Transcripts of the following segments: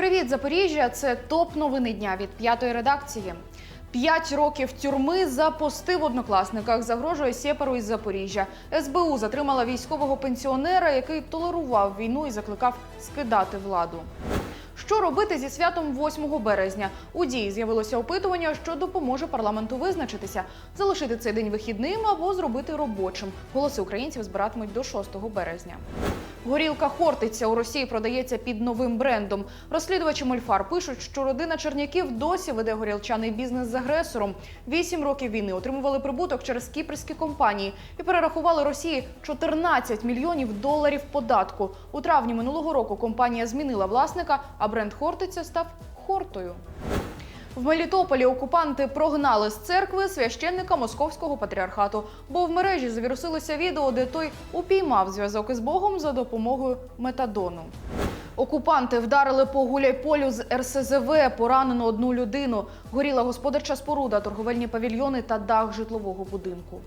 Привіт, Запоріжжя! Це топ новини дня від п'ятої редакції. П'ять років тюрми за пости в однокласниках загрожує сєпару із Запоріжжя. СБУ затримала військового пенсіонера, який толерував війну і закликав скидати владу. Що робити зі святом 8 березня? У дії з'явилося опитування, що допоможе парламенту визначитися, залишити цей день вихідним або зробити робочим. Голоси українців збиратимуть до 6 березня. Горілка Хортиця у Росії продається під новим брендом. Розслідувачі Мольфар пишуть, що родина Черняків досі веде горілчаний бізнес з агресором. Вісім років війни отримували прибуток через кіпрські компанії і перерахували Росії 14 мільйонів доларів податку. У травні минулого року компанія змінила власника, а бренд Хортиця став Хортою. В Мелітополі окупанти прогнали з церкви священника московського патріархату, бо в мережі завірусилося відео, де той упіймав зв'язок із Богом за допомогою метадону. Окупанти вдарили по гуляйполю з РСЗВ, поранено одну людину. Горіла господарча споруда, торговельні павільйони та дах житлового будинку.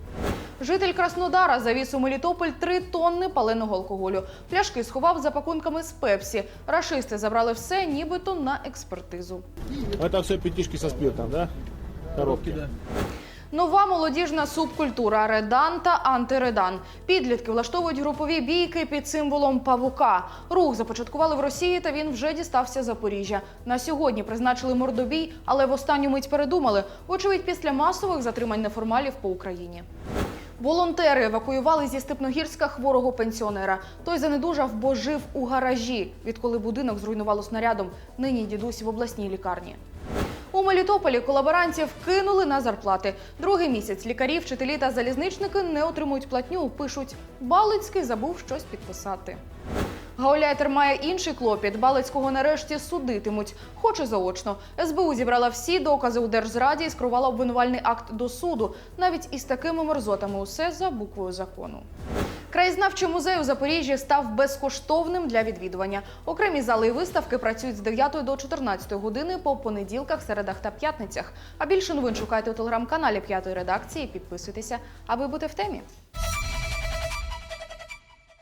Житель Краснодара завіз у Мелітополь три тонни паленого алкоголю. Пляшки сховав за пакунками з пепсі. Рашисти забрали все, нібито на експертизу. Это все пятишки со спиртом, да? Коробки. Нова молодіжна субкультура редан та антиредан. Підлітки влаштовують групові бійки під символом павука. Рух започаткували в Росії, та він вже дістався Запоріжжя. На сьогодні призначили мордобій, але в останню мить передумали. Очевидь, після масових затримань неформалів по Україні. Волонтери евакуювали зі Степногірська хворого пенсіонера. Той занедужав, бо жив у гаражі, відколи будинок зруйнувало снарядом. Нині дідусь в обласній лікарні. У Мелітополі колаборантів кинули на зарплати. Другий місяць лікарі, вчителі та залізничники не отримують платню. Пишуть, Балицький забув щось підписати. Гауляйтер має інший клопіт. Балицького нарешті судитимуть, хоч і заочно. СБУ зібрала всі докази у держзраді і скерувала обвинувальний акт до суду. Навіть із такими мерзотами усе за буквою закону. Краєзнавчий музей у Запоріжжі став безкоштовним для відвідування. Окремі зали і виставки працюють з 9 до 14 години по понеділках, середах та п'ятницях. А більше новин шукайте у телеграм-каналі п'ятої редакції. Підписуйтеся, аби бути в темі.